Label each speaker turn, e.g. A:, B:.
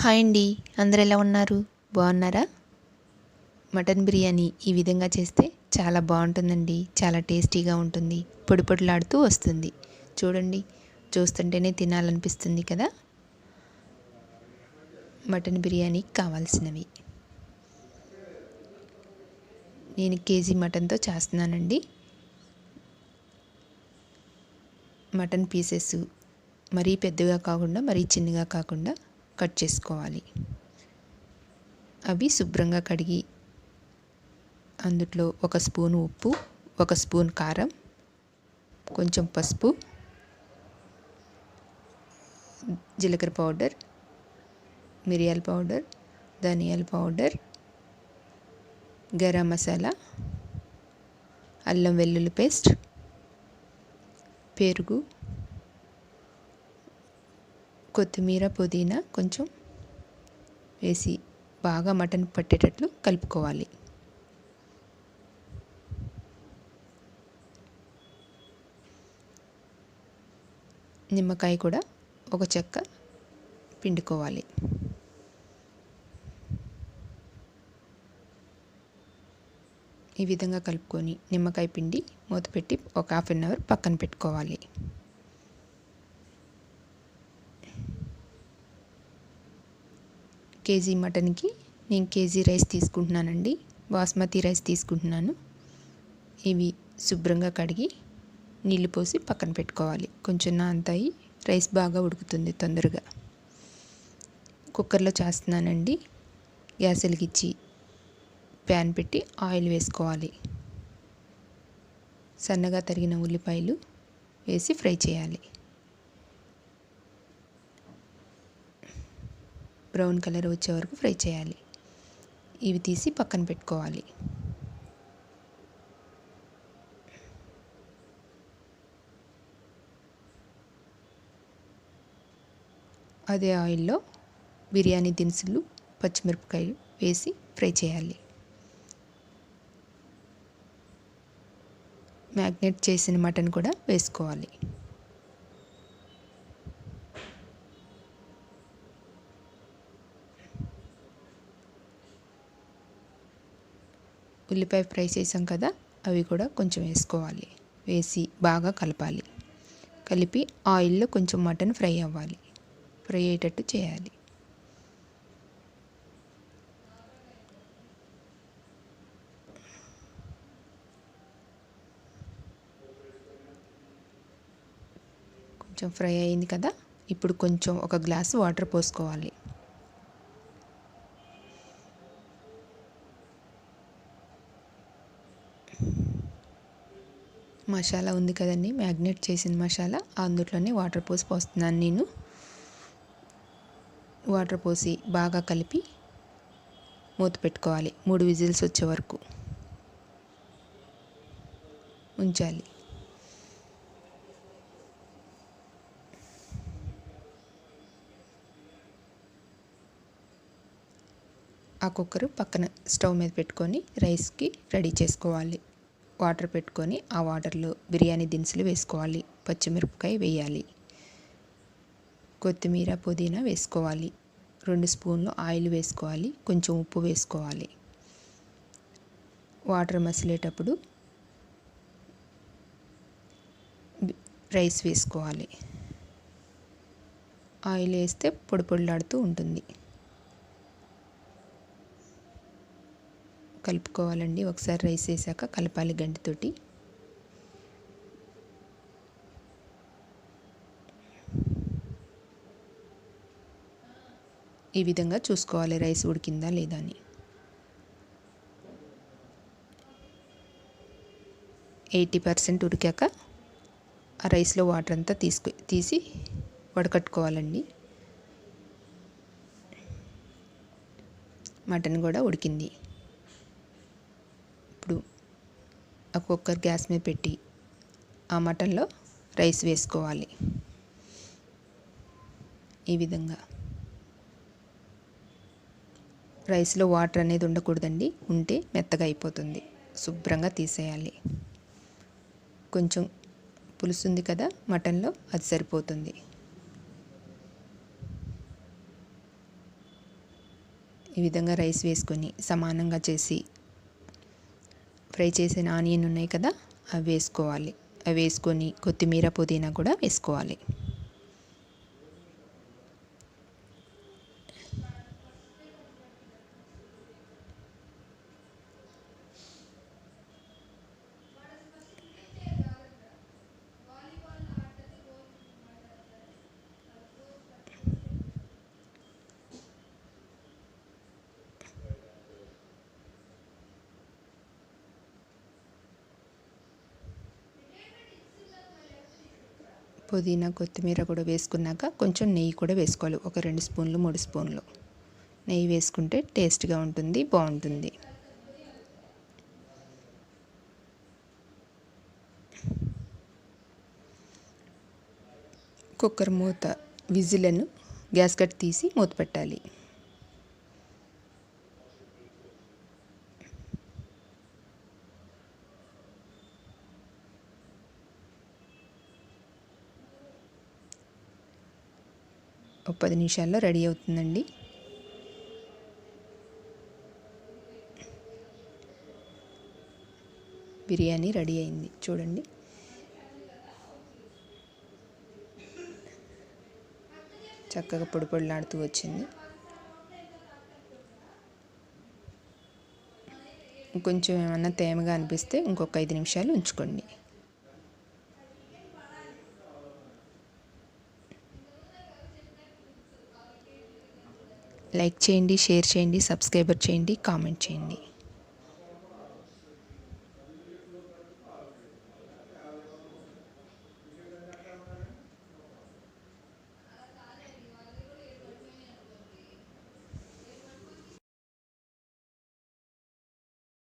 A: Hi అండి. అందరు ఎలా ఉన్నారు? బాగున్నారా? మటన్ బిర్యానీ ఈ విధంగా చేస్తే చాలా బాగుంటుందండి. చాలా టేస్టీగా ఉంటుంది. పొడి పొడిలాడుతూ వస్తుంది. చూడండి. చూస్తుంటేనే తినాలనిపిస్తుంది కదా? మటన్ బిర్యానీకి కావాల్సినవి. నేను కేజీ మటన్తో చేస్తున్నానండి. మటన్ పీసెస్ మరీ పెద్దగా కాకుండా మరీ చిన్నగా కాకుండా కట్ చేసుకోవాలి. అవి శుభ్రంగా కడిగి అందులో ఒక స్పూన్ ఉప్పు ఒక స్పూన్ కారం కొంచెం పసుపు జీలకర్ర పౌడర్ మిరియాల పౌడర్ ధనియాల పౌడర్ గరం మసాలా అల్లం వెల్లుల్లి పేస్ట్ పెరుగు కొత్తిమీర పుదీనా కొంచెం వేసి బాగా మటన్ పట్టేటట్లు కలుపుకోవాలి. నిమ్మకాయ కూడా ఒక చెక్క పిండుకోవాలి. ఈ విధంగా కలుపుకొని నిమ్మకాయ పిండి మూత పెట్టి ఒక హాఫ్ అన్ అవర్ పక్కన పెట్టుకోవాలి. కేజీ మటన్కి నేను కేజీ రైస్ తీసుకుంటున్నానండి. బాస్మతి రైస్ తీసుకుంటున్నాను. ఇవి శుభ్రంగా కడిగి నీళ్ళు పోసి పక్కన పెట్టుకోవాలి. కొంచెం నాంతాయి రైస్ బాగా ఉడుకుతుంది తొందరగా. కుక్కర్లో చేస్తున్నానండి. గ్యాస్ వెలిగించి ప్యాన్ పెట్టి ఆయిల్ వేసుకోవాలి. సన్నగా తరిగిన ఉల్లిపాయలు వేసి ఫ్రై చేయాలి. బ్రౌన్ కలర్ వచ్చే వరకు ఫ్రై చేయాలి. ఇవి తీసి పక్కన పెట్టుకోవాలి. అదే ఆయిల్లో బిర్యానీ దినుసులు పచ్చిమిరపకాయలు వేసి ఫ్రై చేయాలి. మ్యాగ్నేట్ చేసిన మటన్ కూడా వేసుకోవాలి. ఉల్లిపాయ ఫ్రై చేసాం కదా అవి కూడా కొంచెం వేసుకోవాలి. వేసి బాగా కలపాలి. కలిపి ఆయిల్లో కొంచెం మటన్ ఫ్రై అవ్వాలి. ఫ్రై అయ్యేటట్టు చేయాలి. కొంచెం ఫ్రై అయింది కదా ఇప్పుడు కొంచెం ఒక గ్లాసు వాటర్ పోసుకోవాలి. మసాలా ఉంది కదండి మ్యాగ్నేట్ చేసిన మసాలా. అందులోనే వాటర్ పోసి పోస్తున్నాను నేను. వాటర్ పోసి బాగా కలిపి మూత పెట్టుకోవాలి. మూడు విజిల్స్ వచ్చే వరకు ఉంచాలి. ఆ కుక్కర్ పక్కన స్టవ్ మీద పెట్టుకొని రైస్కి రెడీ చేసుకోవాలి. వాటర్ పెట్టుకొని ఆ వాటర్లో బిర్యానీ దినుసులు వేసుకోవాలి. పచ్చిమిరపకాయ వేయాలి. కొత్తిమీర పుదీనా వేసుకోవాలి. రెండు స్పూన్లు ఆయిల్ వేసుకోవాలి. కొంచెం ఉప్పు వేసుకోవాలి. వాటర్ మసిలేటప్పుడు రైస్ వేసుకోవాలి. ఆయిల్ వేస్తే పొడి పొడిలాడుతూ ఉంటుంది. కలుపుకోవాలండి. ఒకసారి రైస్ వేసాక కలపాలి గంటితోటి. ఈ విధంగా చూసుకోవాలి రైస్ ఉడికిందా లేదా అని. ఎయిటీ పర్సెంట్ ఉడికాక ఆ రైస్లో వాటర్ అంతా తీసుకు తీసి వడకట్టుకోవాలండి. మటన్ కూడా ఉడికింది ఇప్పుడు ఆ కుక్కర్ గ్యాస్ మీద పెట్టి ఆ మటన్లో రైస్ వేసుకోవాలి. ఈ విధంగా. రైస్లో వాటర్ అనేది ఉండకూడదండి. ఉంటే మెత్తగా అయిపోతుంది. శుభ్రంగా తీసేయాలి. కొంచెం పులుసు ఉంది కదా మటన్లో అది సరిపోతుంది. ఈ విధంగా రైస్ వేసుకొని సమానంగా చేసి ఫ్రై చేసిన ఆనియన్ ఉన్నాయి కదా అవి వేసుకోవాలి. అవి వేసుకొని కొత్తిమీర పుదీనా కూడా వేసుకోవాలి. పుదీనా కొత్తిమీర కూడా వేసుకున్నాక కొంచెం నెయ్యి కూడా వేసుకోవాలి. ఒక రెండు స్పూన్లు మూడు స్పూన్లు. నెయ్యి వేసుకుంటే టేస్ట్గా ఉంటుంది బాగుంటుంది. కుక్కర్ మూత విజిలను గ్యాస్ కట్ తీసి మూత పెట్టాలి. ఒక పది నిమిషాల్లో రెడీ అవుతుందండి. బిర్యానీ రెడీ అయింది. చూడండి. చక్కగా పొడి పొడిలాడుతూ వచ్చింది. కొంచెం ఏమన్నా తేమగా అనిపిస్తే ఇంకొక ఐదు నిమిషాలు ఉంచుకోండి. లైక్ చేయండి షేర్ చేయండి సబ్స్క్రైబర్ చేయండి కామెంట్ చేయండి.